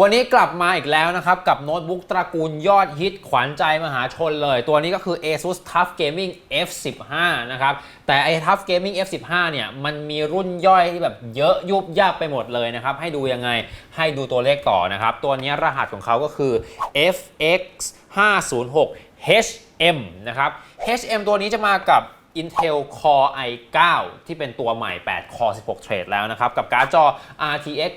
วันนี้กลับมาอีกแล้วนะครับกับโน้ตบุ๊กตระกูลยอดฮิตขวัญใจมหาชนเลย ตัวนี้ก็คือ ASUS TUF Gaming F15 นะครับแต่ไอ้ TUF Gaming F15 เนี่ยมันมีรุ่นย่อยที่แบบเยอะยุบยับไปหมดเลยนะครับให้ดูยังไงให้ดูตัวเลขต่อนะครับตัวนี้รหัสของเขาก็คือ FX 506 HM นะครับ HM ตัวนี้จะมากับ Intel Core i9 ที่เป็นตัวใหม่ 8 Core 16 เทรดแล้วนะครับ กับการ์ดจอ RTX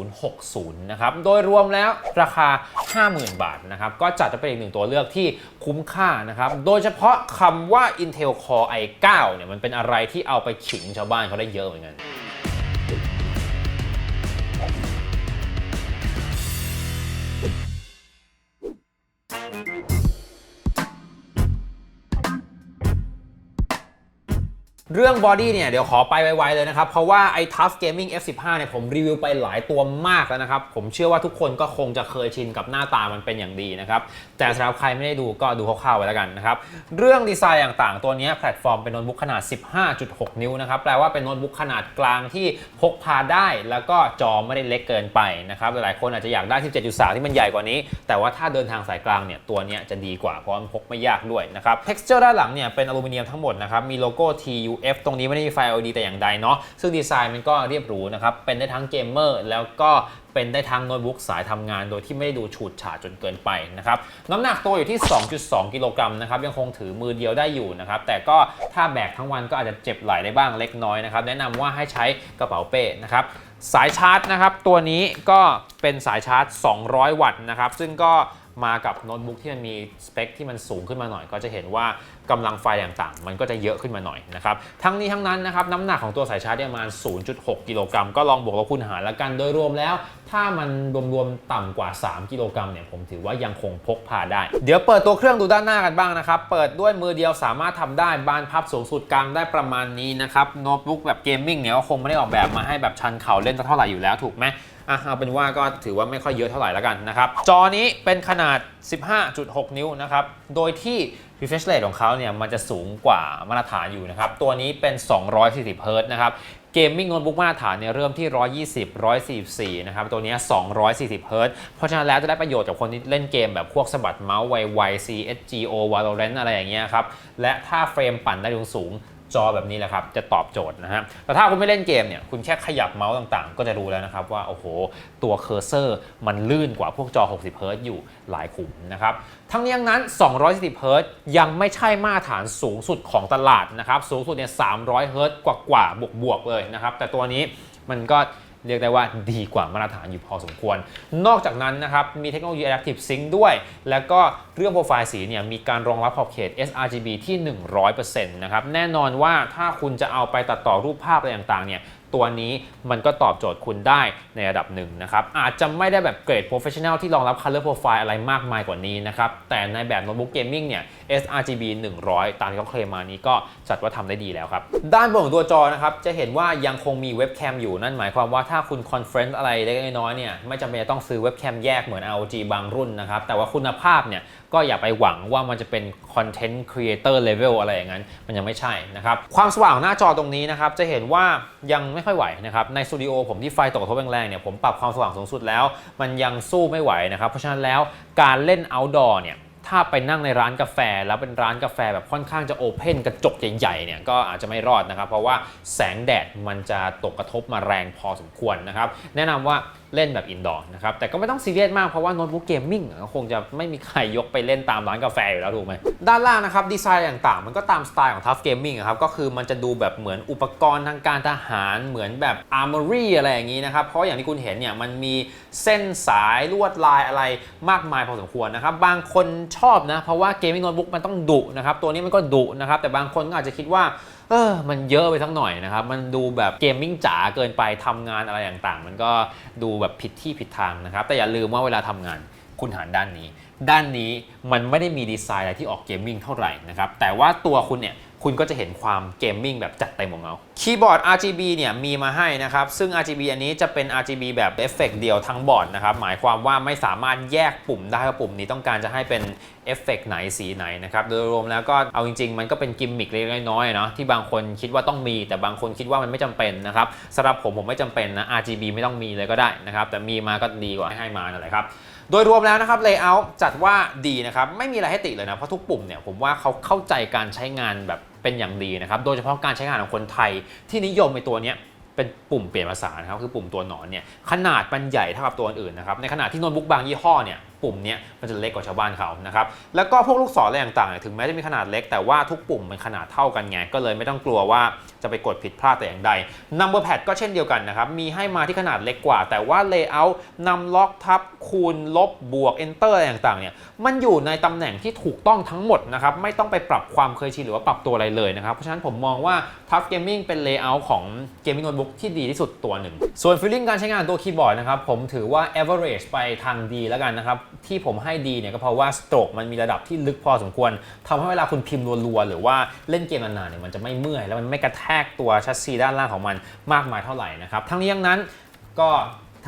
3060 นะครับ โดยรวมแล้วราคา 50,000 บาทนะครับ ก็จัดจะเป็นอีกหนึ่งตัวเลือกที่คุ้มค่านะครับ โดยเฉพาะคำว่า Intel Core i9 เนี่ยมันเป็นอะไรที่เอาไปขิงชาวบ้านเขาได้เยอะเหมือนกัน เรื่องบอดี้เนี่ยเดี๋ยวขอไปไวๆเลยนะครับ เพราะว่าไอ้ Tough Gaming F15 เนี่ยผมรีวิวไปหลายตัวมากแล้วนะครับ ผมเชื่อว่าทุกคนก็คงจะเคยชินกับหน้าตามันเป็นอย่างดีนะครับ แต่สำหรับใครไม่ได้ดูก็ดูคร่าวๆไว้แล้วกันนะครับ เรื่องดีไซน์ต่างๆ ตัวนี้แพลตฟอร์มเป็นโน้ตบุ๊กขนาด 15.6 นิ้วนะครับ แปลว่าเป็นโน้ตบุ๊กขนาดกลางที่พกพาได้แล้วก็จอไม่ได้เล็กเกินไปนะครับหลายๆคนอาจจะอยากได้ 17.3 ที่มันใหญ่กว่านี้ แต่ว่าถ้าเดินทางสายกลางเนี่ยตัวนี้จะดีกว่าเพราะมันพกไม่ยากด้วยนะครับ texture ด้านหลังเนี่ยเป็นอลูมิเนียมทั้งหมดนะครับมีโลโก้ UF ตรงนี้ไม่ได้มีไฟ LED แต่อย่างใดเนาะซึ่งดีไซน์มันก็เรียบหรูนะครับ เป็นได้ทั้งเกมเมอร์แล้วก็เป็นได้ทั้งโน้ตบุ๊กสายทำงานโดยที่ไม่ได้ดูฉูดฉาดจนเกินไปนะครับน้ำหนักตัวอยู่ที่ 2.2 กิโลกรัมนะครับยังคงถือมือเดียวได้อยู่นะครับแต่ก็ถ้าแบกทั้งวันก็อาจจะเจ็บไหล่ได้บ้างเล็กน้อยนะครับแนะนำว่าให้ใช้กระเป๋าเป้นะครับสายชาร์จนะครับตัวนี้ก็เป็นสายชาร์จ 200 วัตต์นะครับซึ่งก็มากับโน้ตบุ๊กที่มันมีสเปคที่มันสูงขึ้นมาหน่อยก็จะเห็นว่า กำลังไฟต่างๆ มันก็จะเยอะขึ้นมาหน่อยนะครับ ทั้งนี้ทั้งนั้นนะครับน้ำหนักของตัวสายชาร์จประมาณ 0.6 กิโลกรัมก็ลองบวกลบคูณหารแล้วกันโดยรวมแล้ว ถ้ามันรวมๆต่ำกว่า 3 กิโลกรัมเนี่ยผมถือว่ายังคงพกพาได้ เดี๋ยวเปิดตัวเครื่องดูด้านหน้ากันบ้างนะครับ เปิดด้วยมือเดียวสามารถทำได้บานพับสูงสุดกลางได้ประมาณนี้นะครับโน้ตบุ๊กแบบเกมมิ่งเนี่ยก็คงไม่ได้ออกแบบมาให้แบบชันเข่าเล่นสักเท่าไหร่อยู่แล้วถูกไหมอะเอาเป็นว่าก็ถือว่าไม่ค่อยเยอะเท่าไหร่แล้วกันนะครับ จอนี้เป็นขนาด 15.6 นิ้วนะครับ โดยที่ refresh rate ของเขาเนี่ยมันจะสูงกว่ามาตรฐานอยู่นะครับ ตัวนี้เป็น 240 Hz นะครับเกมมิ่งโน้ตบุ๊กมาตรฐานเนี่ยเริ่มที่ 120 144 นะครับ ตัวนี้ 240 Hz เพราะฉะนั้นแล้วจะได้ประโยชน์กับคนที่เล่นเกมแบบพวกสะบัดเมาส์ไวๆ CSGO Valorant อะไรอย่างเงี้ยครับ และถ้าเฟรมปั่นได้สูง จอแบบนี้แหละครับ จะตอบโจทย์นะฮะแต่ถ้าคุณไม่เล่นเกมเนี่ยคุณแค่ขยับเมาส์ต่างๆ ก็จะรู้แล้วนะครับว่า โอ้โห ตัวเคอร์เซอร์มันลื่นกว่าพวกจอ 60เฮิรตอยู่หลายขุมนะครับ ทั้งนี้ทั้งนั้น 240เฮิรตยังไม่ใช่มาตรฐานสูงสุดของตลาดนะครับ สูงสุดเนี่ย300เฮิรตกว่าๆบวกๆเลยนะครับ แต่ตัวนี้มันก็ เรียกได้ว่าดีกว่ามาตรฐานอยู่พอสมควร นอกจากนั้นนะครับมีเทคโนโลยี Adaptive Sync ด้วย แล้วก็เรื่องโปรไฟล์สีเนี่ยมีการรองรับขอบเขต sRGB ที่ 100%นะครับแน่นอนว่าถ้าคุณจะเอาไปตัดต่อรูปภาพอะไรต่างๆเนี่ยตัวนี้มันก็ตอบโจทย์คุณได้ในระดับหนึ่งนะครับ อาจจะไม่ได้แบบเกรด Professional ที่รองรับ Color Profile อะไรมากมายกว่านี้นะครับ แต่ในแบบโน้ตบุ๊กเกมมิ่งเนี่ย sRGB 100 ตามที่เขาเคลมมานี้ก็จัดว่าทำได้ดีแล้วครับ ด้านบนของตัวจอนะครับ จะเห็นว่ายังคงมีเว็บแคมอยู่นั่นหมายความว่าถ้าคุณคอนเฟรนซ์อะไรเล็กน้อยเนี่ยไม่จำเป็นจะต้องซื้อเว็บแคมแยกเหมือน ROG บางรุ่นนะครับแต่ว่าคุณภาพเนี่ยก็อย่าไปหวังว่ามันจะเป็นคอนเทนต์ครีเอเตอร์เลเวลอะไรอย่างนั้น มันยังไม่ใช่นะครับความสว่างหน้าจอตรงนี้นะครับจะเห็นว่ายังไม่ค่อยไหวนะครับในสตูดิโอผมที่ไฟตกกระทบแรงๆเนี่ยผมปรับความสว่างสูงสุดแล้ว มันยังสู้ไม่ไหวนะครับเพราะฉะนั้นแล้วการเล่น outdoor เนี่ย ถ้าไปนั่งในร้านกาแฟแล้วเป็นร้านกาแฟแบบค่อนข้างจะโอเพนกระจกใหญ่ๆเนี่ยก็อาจจะไม่รอดนะครับ เพราะว่าแสงแดดมันจะตกกระทบมาแรงพอสมควรนะครับ แนะนำว่าเล่นแบบอินดอร์นะครับ แต่ก็ไม่ต้องซีเรียสมากเพราะว่าโน้ตบุ๊กเกมมิ่งก็คงจะไม่มีใครยกไปเล่นตามร้านกาแฟอยู่แล้วถูกไหมด้านล่างนะครับ ดีไซน์ต่างๆ มันก็ตามสไตล์ของ Tough Gaming อะครับก็คือมันจะดูแบบเหมือนอุปกรณ์ทางการทหารเหมือนแบบ Armory อะไรอย่างนี้นะครับ เพราะอย่างที่คุณเห็นเนี่ยมันมีเส้นสายลวดลายอะไรมากมายพอสมควรนะครับบางคนชอบนะ เพราะว่าเกมมิ่งโน้ตบุ๊กมันต้องดุนะครับ ตัวนี้มันก็ดุนะครับ แต่บางคนก็อาจจะคิดว่าเออ มันเยอะไปสักหน่อยนะครับ มันดูแบบเกมมิ่งจ๋าเกินไปทำงานอะไรต่างๆ มันก็ดูแบบผิดที่ผิดทางนะครับ แต่อย่าลืมว่าเวลาทำงานคุณหันด้านนี้ ด้านนี้มันไม่ได้มีดีไซน์อะไรที่ออกเกมมิ่งเท่าไหร่นะครับ แต่ว่าตัวคุณเนี่ย คุณก็จะเห็นความเกมมิ่งแบบจัดเต็มของเขาคีย์บอร์ด RGB เนี่ยมีมาให้นะครับ ซึ่ง RGB อันนี้จะเป็น RGB แบบเอฟเฟกต์เดียวทั้งบอร์ดนะครับ หมายความว่าไม่สามารถแยกปุ่มได้ว่าปุ่มนี้ต้องการจะให้เป็นเอฟเฟกต์ไหนสีไหนนะครับ โดยรวมแล้วก็เอาจริง ๆ มันก็เป็นกิมมิคเล็กๆน้อยเนาะที่บางคนคิดว่าต้องมี แต่บางคนคิดว่ามันไม่จำเป็นนะครับสำหรับผมผมไม่จำเป็นนะ RGB ไม่ต้องมีเลยก็ได้นะครับแต่มีมาก็ดีกว่าให้มานั่นแหละครับ โดยรวมแล้วนะครับ Layout จัดว่าดีนะครับไม่มีอะไรให้ติเลยนะเพราะทุกปุ่มเนี่ยผมว่าเขาเข้าใจการใช้งานแบบเป็นอย่างดีนะครับโดยเฉพาะการใช้งานของคนไทยที่นิยมในตัวเนี้ยเป็นปุ่มเปลี่ยนภาษานะครับคือปุ่มตัวหนอนเนี่ยขนาดมันใหญ่เท่ากับตัวอื่นนะครับในขณะที่โน้ตบุ๊กบางยี่ห้อเนี่ยปุ่มเนี้ยมันจะเล็กกว่าชาวบ้านเขานะครับแล้วก็พวกลูกศรอะไรต่างๆเนี่ยถึงแม้จะมีขนาดเล็กแต่ว่าทุกปุ่มมันขนาดเท่ากันไงก็เลยไม่ต้องกลัวว่าจะไปกดผิดพลาดแต่อย่างใด Number Pad ก็เช่นเดียวกันนะครับมีให้มาที่ขนาดเล็กกว่า แต่ว่า Layout นำล็อกทับคูณลบบวก Enter อะไรต่างๆเนี่ยมันอยู่ในตำแหน่งที่ถูกต้องทั้งหมดนะครับไม่ต้องไปปรับความเคยชินหรือว่าปรับตัวอะไรเลยนะครับเพราะฉะนั้นผมมองว่า Tough Gaming เป็น Layout ของ Gaming Notebook ที่ดีที่สุดตัวหนึ่ง ส่วน Feeling การใช้งานตัวคีย์บอร์ดนะครับผมถือว่า average ไปทางดีแล้วกันนะครับที่ผมให้ดีเนี่ยก็เพราะว่าสโตรกมันมีระดับที่ลึกพอสมควรทำให้เวลาคุณพิมพ์รัวๆ หรือว่าเล่นเกมนานๆเนี่ยมันจะไม่เมื่อย แล้วมันไม่กระแทกตัวชัสซีด้านล่างของมันมากมายเท่าไหร่นะครับทั้งนี้ทั้งนั้นก็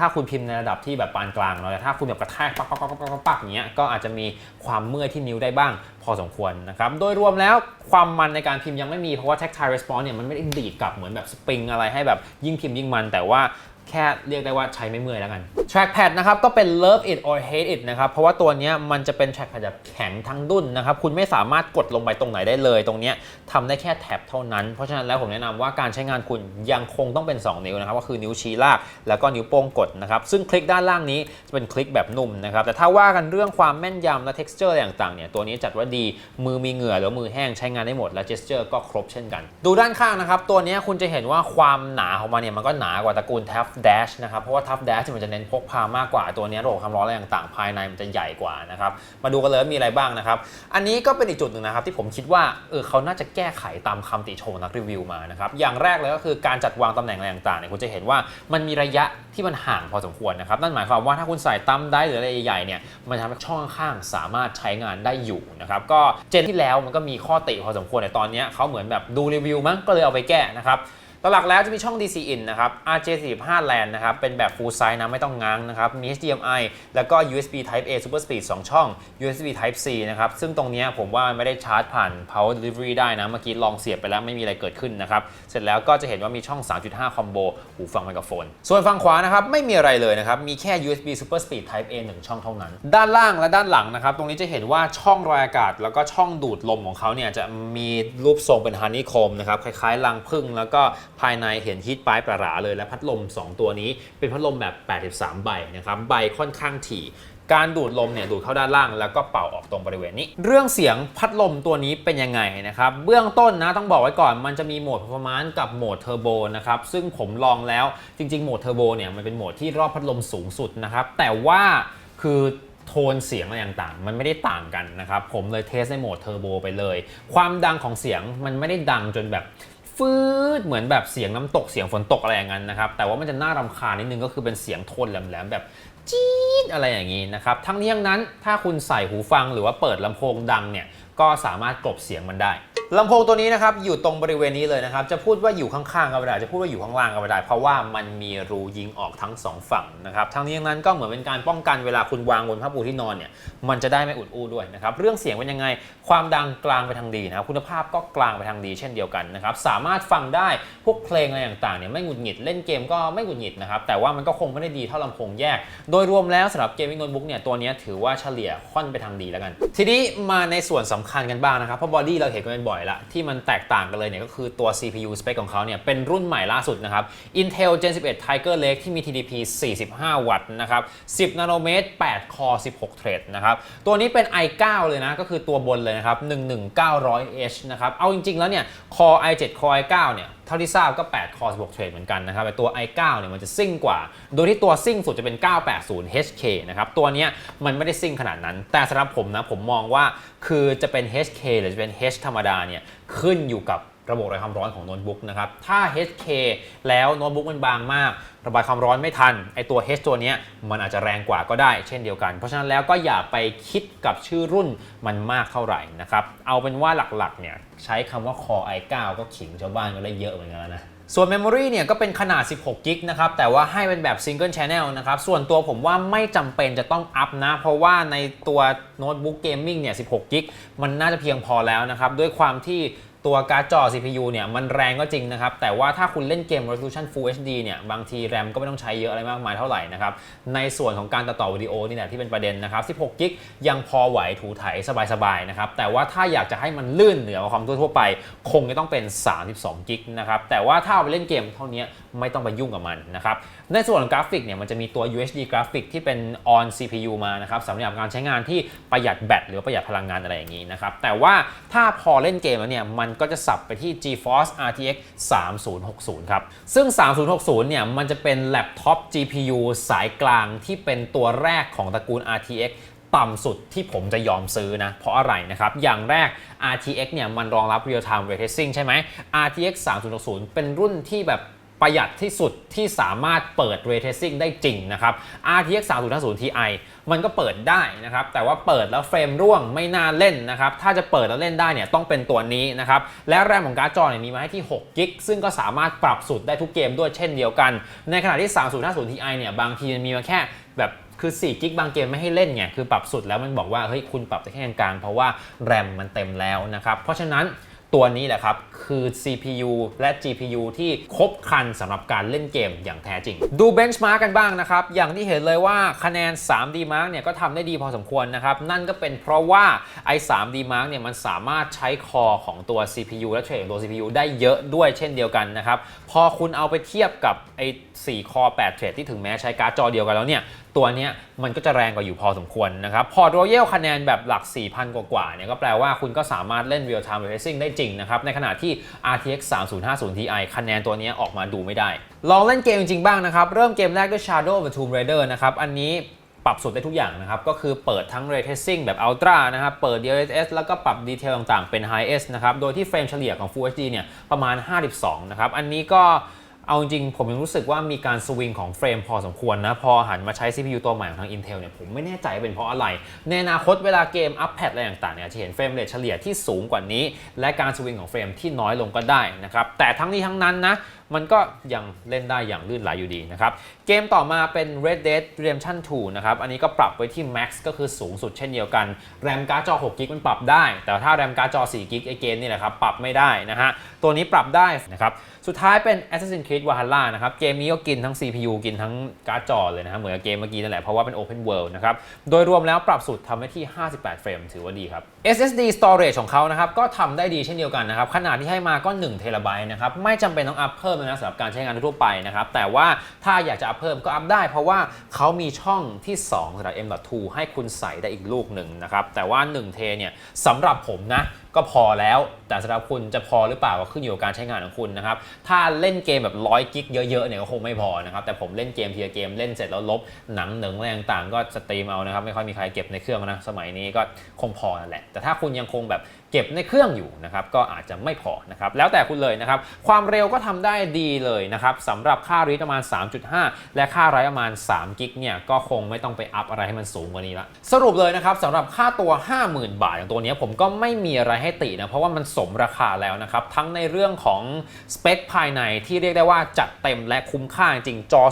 ถ้าคุณพิมพ์ในระดับที่แบบปานกลางเนาะแต่ถ้าคุณแบบกระแทกปักปักปักปักปักปักอย่างเงี้ยก็อาจจะมีความเมื่อยที่นิ้วได้บ้างพอสมควรนะครับโดยรวมแล้วความมันในการพิมพ์ยังไม่มีเพราะว่า tactile response เนี่ยมันไม่ได้ดีดกลับเหมือนแบบสปริงอะไรให้แบบยิ่งพิมพ์ยิ่งมัน แต่ว่า แค่เรียกได้ว่าใช้ไม่เมื่อยแล้วกัน trackpad นะครับก็เป็น love it or hate it นะครับ เพราะว่าตัวนี้มันจะเป็น trackpad แบบแข็งทั้งดุนนะครับ คุณไม่สามารถกดลงไปตรงไหนได้เลย ตรงนี้ทำได้แค่แท็บเท่านั้น เพราะฉะนั้นแล้วผมแนะนำว่าการใช้งานคุณยังคงต้องเป็น 2 นิ้วนะครับ ก็คือนิ้วชี้ลาก แล้วก็นิ้วโป้งกดนะครับ ซึ่งคลิกด้านล่างนี้จะเป็นคลิกแบบนุ่มนะครับ แต่ถ้าว่ากันเรื่องความแม่นยำและ texture อะไรต่างๆเนี่ย ตัวนี้จัดว่าดี มือมีเหงื่อหรือมือแห้งใช้งานได้หมด และ gesture ก็ครบเช่นกัน ดูด้านข้างนะครับ ตัวนี้คุณจะเห็นว่าความหนาของมันเนี่ยมันก็หนากว่าตระกูล Tough Dash นะครับ เพราะว่า Tough Dash มันจะเน้นพกพามากกว่าตัวนี้ระบบความร้อนอะไรต่างๆ ภายในมันจะใหญ่กว่านะครับ มาดูกันเลยว่ามีอะไรบ้างนะครับ อันนี้ก็เป็นอีกจุดหนึ่งนะครับ ที่ผมคิดว่าเออเขาน่าจะแก้ไขตามคำติชมนักรีวิวมานะครับ อย่างแรกเลยก็คือการจัดวางตำแหน่งอะไรต่างๆเนี่ยคุณจะเห็นว่ามันมีระยะที่มันห่างพอสมควรนะครับ นั่นหมายความว่าถ้าคุณใส่ตั้มได้หรืออะไรใหญ่ๆเนี่ยมันจะทำให้ช่องข้างสามารถใช้งานได้อยู่นะครับก็เจนที่แล้วมันก็มีข้อติพอสมควรแต่ตอนนี้เขาเหมือนแบบดูรีวิวมั้งก็เลยเอาไปแก้นะครับ หลักแล้วจะมีช่อง DC in นะครับ RJ45 LAN นะครับ เป็นแบบ full size นะไม่ต้องง้างนะครับ มี HDMI แล้วก็ USB Type A Super Speed 2 ช่อง USB Type C นะครับ ซึ่งตรงนี้ผมว่าไม่ได้ชาร์จผ่าน Power Delivery ได้นะ เมื่อกี้ลองเสียบไปแล้วไม่มีอะไรเกิดขึ้นนะครับ เสร็จแล้วก็จะเห็นว่ามีช่อง 3.5 Combo หูฟังไมโครโฟน ส่วนฝั่งขวานะครับไม่มีอะไรเลยนะครับ มีแค่ USB Super Speed Type A 1 ช่องเท่านั้น ด้านล่างและด้านหลังนะครับ ตรงนี้จะเห็นว่าช่องระบายอากาศ แล้วก็ช่องดูดลมของเขาเนี่ยจะมีรูปทรงเป็นฮันนี่โคมนะครับคล้ายๆรังผึ้งแล้วก็ ภายในเห็นฮีทปายประหลาเลยและพัดลม 2 ตัวนี้เป็นพัดลมแบบ 83 ใบนะครับใบค่อนข้างถี่การดูดลมเนี่ยดูดเข้าด้านล่างแล้วก็เป่าออกตรงบริเวณนี้ เรื่องเสียงพัดลมตัวนี้เป็นยังไงนะครับ เบื้องต้นนะต้องบอกไว้ก่อนมันจะมีโหมด performance กับโหมดเทอร์โบนะครับซึ่งผมลองแล้วจริงๆโหมดเทอร์โบเนี่ยมันเป็นโหมดที่รอบพัดลมสูงสุดนะครับแต่ว่าคือโทนเสียงอะไรต่างๆ มันไม่ได้ต่างกันนะครับ ผมเลยเทสในโหมดเทอร์โบไปเลย ความดังของเสียงมันไม่ได้ดังจนแบบ ฟืดเหมือนแบบเสียงน้ำตกเสียงฝนตกอะไรอย่างนั้นนะครับ แต่ว่ามันจะน่ารำคาญนิดนึงก็คือเป็นเสียงโทนแหลมๆแบบจี๊ดอะไรอย่างนี้นะครับ ทั้งนี้ทั้งนั้นถ้าคุณใส่หูฟังหรือว่าเปิดลำโพงดังเนี่ย ก็สามารถกลบเสียงมันได้ลำโพงตัวนี้นะครับอยู่ตรงบริเวณนี้เลยนะครับ จะพูดว่าอยู่ข้างๆก็ไม่ได้จะพูดว่าอยู่ข้างล่างก็ไม่ได้ เพราะว่ามันมีรูยิงออกทั้งสองฝั่งนะครับทั้งนี้ทั้งนั้นก็เหมือนเป็นการป้องกันเวลาคุณวางบนผ้าปูที่นอนเนี่ยมันจะได้ไม่อุดอู้ด้วยนะครับเรื่องเสียงเป็นยังไงความดังกลางไปทางดีนะครับคุณภาพก็กลางไปทางดีเช่นเดียวกันนะครับสามารถฟังได้พวกเพลงอะไรต่างๆเนี่ยไม่หงุดหงิดเล่นเกมก็ไม่หงุดหงิดนะครับแต่ว่ามันก็คงไม่ได้ดีเท่าลำโพงแยก โดยรวมแล้วสำหรับเกมมิ่งโน้ตบุ๊กเนี่ยตัวนี้ถือว่าเฉลี่ยค่อนไปทางดีแล้วกัน ทีนี้มาในส่วนสำคัญกันบ้างนะครับเพราะบอดี้เราเห็นกันบ่อยละที่มันแตกต่างกันเลยเนี่ยก็คือตัว CPU spec ของเขาเนี่ยเป็นรุ่นใหม่ล่าสุดนะครับ Intel Gen 11 Tiger Lake ที่มี TDP 45 วัตต์นะครับ 10 นาโนเมตร 8 คอ16 เทรดนะครับ ตัวนี้เป็น i9 เลยนะ ก็คือตัวบนเลยนะครับ 11900H นะครับ เอาจริง ๆ แล้วเนี่ย คอ i7 คอ i9 เนี่ย เท่าที่ทราบก็ 8 คอร์สบวกเทรดเหมือนกันนะครับแต่ตัว i9 เนี่ยมันจะซิ่งกว่า โดยที่ตัวซิ่งสุดจะเป็น 980 HK นะครับ ตัวเนี้ยมันไม่ได้ซิ่งขนาดนั้น แต่สำหรับผมนะ ผมมองว่าคือจะเป็น HK หรือจะเป็น H ธรรมดาเนี่ยขึ้นอยู่กับ ระบบระบายความร้อนของโน้ตบุ๊กนะครับ ถ้า HK แล้วโน้ตบุ๊กมันบางมาก ระบายความร้อนไม่ทัน ไอตัว H ตัวนี้มันอาจจะแรงกว่าก็ได้เช่นเดียวกัน เพราะฉะนั้นแล้วก็อย่าไปคิดกับชื่อรุ่นมันมากเท่าไหร่นะครับ เอาเป็นว่าหลักๆเนี่ยใช้คำว่า Core i9 ก็ขิงชาวบ้านก็ได้เยอะเหมือนกันนะส่วน Memory เนี่ยก็เป็นขนาด 16 กิกนะครับ แต่ว่าให้เป็นแบบ Single Channel นะครับ ส่วนตัวผมว่าไม่จำเป็นจะต้องอัพนะ เพราะว่าในตัวโน้ตบุ๊กเกมมิ่งเนี่ย 16 กิกมันน่าจะเพียงพอแล้วนะครับ ด้วยความที่ ตัวการ์ดจอ CPU เนี่ยมันแรงก็จริงนะครับ แต่ว่าถ้าคุณเล่นเกม Resolution Full HD เนี่ยบางทีแรมก็ไม่ต้องใช้เยอะอะไรมากมายเท่าไหร่นะครับ ในส่วนของการตัดต่อวิดีโอนี่แหละที่เป็นประเด็นนะครับ 16 กิกยังพอไหวถูไถสบายๆนะครับ แต่ว่าถ้าอยากจะให้มันลื่นเหนือกว่าความทั่วไป คงจะต้องเป็น 32 กิกนะครับ แต่ว่าถ้าเอาไปเล่นเกมเท่านี้ไม่ต้องไปยุ่งกับมันนะครับ ในส่วนของกราฟิกเนี่ยมันจะมีตัว UHD กราฟิกที่เป็น on CPU มานะครับสำหรับการใช้งานที่ประหยัดแบตหรือประหยัดพลังงานอะไรอย่างนี้นะครับแต่ว่าถ้าพอเล่นเกมแล้วเนี่ยมันก็จะสับไปที่ GeForce RTX 3060 ครับ ซึ่ง 3060 เนี่ย มันจะเป็นแล็ปท็อป GPU สายกลางที่เป็นตัวแรกของตระกูล RTX ต่ำสุดที่ผมจะยอมซื้อนะ เพราะอะไรนะครับ อย่างแรก RTX เนี่ย มันรองรับ Real Time Ray Tracing ใช่ไหม RTX 3060 เป็นรุ่นที่แบบ ประหยัดที่สุดที่สามารถเปิด Ray Tracing ได้จริงนะครับ RTX 3050 Ti มันก็เปิดได้นะครับ แต่ว่าเปิดแล้วเฟรมร่วงไม่น่าเล่นนะครับ ถ้าจะเปิดแล้วเล่นได้เนี่ยต้องเป็นตัวนี้นะครับ และแรมของการ์ดจอเนี่ยมีมาให้ที่6กิกซึ่งก็สามารถปรับสุดได้ทุกเกมด้วยเช่นเดียวกัน ในขณะที่ 3050 Ti เนี่ยบางทีมันมีมาแค่แบบคือ4กิกบางเกมไม่ให้เล่นไงคือปรับสุดแล้วมันบอกว่าเฮ้ยคุณปรับได้แค่กลางๆเพราะว่าแรมมันเต็มแล้วนะครับเพราะฉะนั้น ตัวนี้แหละครับ คือ CPU และ GPU ที่ครบครันสำหรับการเล่นเกมอย่างแท้จริง ดูเบนช์มาร์กกันบ้างนะครับ อย่างที่เห็นเลยว่าคะแนน 3D Mark เนี่ยก็ทำได้ดีพอสมควรนะครับ นั่นก็เป็นเพราะว่าไอ้ 3D Mark เนี่ยมันสามารถใช้คอของตัว CPU และเทรดของตัว CPU ได้เยอะด้วยเช่นเดียวกันนะครับ พอคุณเอาไปเทียบกับไอ้4คอ8เทรดที่ถึงแม้ใช้การ์ดจอเดียวกันแล้วเนี่ยตัวเนี้ยมันก็จะแรงกว่าอยู่พอสมควรนะครับ พอร์ตรอยัลคะแนนแบบหลัก 4,000 กว่าๆเนี่ยก็แปลว่าคุณก็สามารถเล่น real time racing ได้จริงนะครับ ในขณะที่ RTX 3050 Ti คะแนนตัวนี้ออกมาดูไม่ได้ ลองเล่นเกมจริงๆบ้างนะครับ เริ่มเกมแรกด้วย Shadow of the Tomb Raider นะครับ อันนี้ปรับสุดได้ทุกอย่างนะครับ ก็คือเปิดทั้ง Ray Tracing แบบ Ultra นะครับ เปิด DLSS แล้วก็ปรับดีเทลต่างๆ เป็น High S นะครับ โดยที่เฟรมเฉลี่ยของ Full HD เนี่ยประมาณ 52 นะครับ อันนี้ก็ เอาจริงผมยังรู้สึกว่ามีการสวิงของเฟรมพอสมควรนะ พอหันมาใช้ CPU ตัวใหม่ของทาง Intel เนี่ยผมไม่แน่ใจเป็นเพราะอะไร ในอนาคตเวลาเกมอัปแพดอะไรต่างๆเนี่ยจะเห็นเฟรมเรทเฉลี่ยที่สูงกว่านี้ และการสวิงของเฟรมที่น้อยลงก็ได้นะครับแต่ทั้งนี้ทั้งนั้นนะ มันก็ยังเล่นได้อย่างลื่นไหลอยู่ดีนะครับ เกมต่อมาเป็น Red Dead Redemption 2 นะครับ อันนี้ก็ปรับไว้ที่ Max ก็คือสูงสุดเช่นเดียวกัน แรมการ์ดจอ 6 กิกมันปรับได้ แต่ถ้าแรมการ์ดจอ 4 กิกไอเกมนี่แหละครับ ปรับไม่ได้นะฮะ ตัวนี้ปรับได้นะครับ สุดท้ายเป็น Assassin's Creed Valhalla นะครับ เกมนี้ก็กินทั้ง CPU กินทั้งการ์ดจอเลยนะครับเหมือนกับเกมเมื่อกี้นั่นแหละ เพราะว่าเป็น Open World นะครับ โดยรวมแล้วปรับสุดทำได้ที่ 58 เฟรมถือว่าดีครับ SSD storage ของเขานะครับก็ทำได้ดีเช่นเดียวกันนะครับขนาดที่ให้มาก็1เทราไบต์นะครับไม่จำเป็นต้องอัพเพิ่มนะสำหรับการใช้งานทั่วไปนะครับ แต่ว่าถ้าอยากจะอัพเพิ่มก็อัพได้ เพราะว่าเขามีช่องที่ 2สำหรับ M.2 ให้คุณใส่ได้อีกลูกหนึ่งนะครับ แต่ว่า1เทเนี่ยสำหรับผมนะก็พอแล้ว แต่สำหรับคุณจะพอหรือเปล่าก็ขึ้นอยู่กับการใช้งานของคุณนะครับ ถ้าเล่นเกมแบบร้อยกิกเยอะๆเนี่ยก็คงไม่พอนะครับ แต่ผมเล่นเกมทีละเกมเล่นเสร็จแล้วลบหนังหนึ่งอะไรต่างๆ ก็สตรีมเอานะครับ ไม่ค่อยมีใครเก็บในเครื่องนะ สมัยนี้ก็คงพอนั่นแหละ แต่ถ้าคุณยังคงแบบ เก็บในเครื่องอยู่นะครับก็อาจจะไม่พอนะครับแล้วแต่คุณเลยนะครับความเร็วก็ทำได้ดีเลยนะครับสำหรับค่ารีดประมาณ 3.5 และค่าไรประมาณ3กิกเนี่ยก็คงไม่ต้องไปอัพอะไรให้มันสูงกว่านี้ละสรุปเลยนะครับสำหรับค่าตัว 50,000 บาทอย่างตัวนี้ผมก็ไม่มีอะไรให้ตินะเพราะว่ามันสมราคาแล้วนะครับทั้งในเรื่องของสเปคภายในที่เรียกได้ว่าจัดเต็มและคุ้มค่าจริงจอ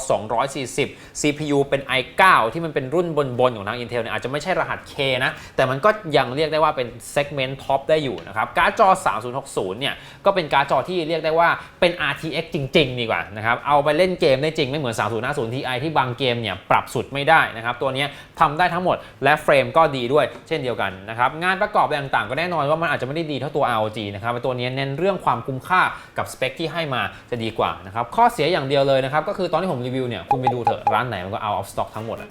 240 CPU เป็น i9 ที่มันเป็นรุ่นบนๆของทาง Intel เนี่ยอาจจะไม่ใช่รหัส K นะแต่มันก็ยังเรียกได้ว่าเป็นเซกเมนต์ท็อปได้อยู่นะครับการ์ดจอ 3060 เนี่ยก็เป็นการ์ดจอที่เรียกได้ว่าเป็น RTX จริง ๆ ดีกว่านะครับเอาไปเล่นเกมได้จริงไม่เหมือน 3050 Ti ที่บางเกมเนี่ยปรับสุดไม่ได้นะครับตัวนี้ทำได้ทั้งหมดและเฟรมก็ดีด้วยเช่นเดียวกันนะครับงานประกอบอะไรต่างๆ ก็แน่นอนว่ามันอาจจะไม่ได้ดีเท่าตัว ROG นะครับตัวนี้เน้นเรื่องความคุ้มค่ากับสเปคที่ให้มาจะดีกว่านะครับข้อเสียอย่างเดียวเลยนะครับก็คือตอนที่ผมรีวิวเนี่ยคุณไปดูเถอะร้านไหนมันก็ out of stock ทั้งหมดอะ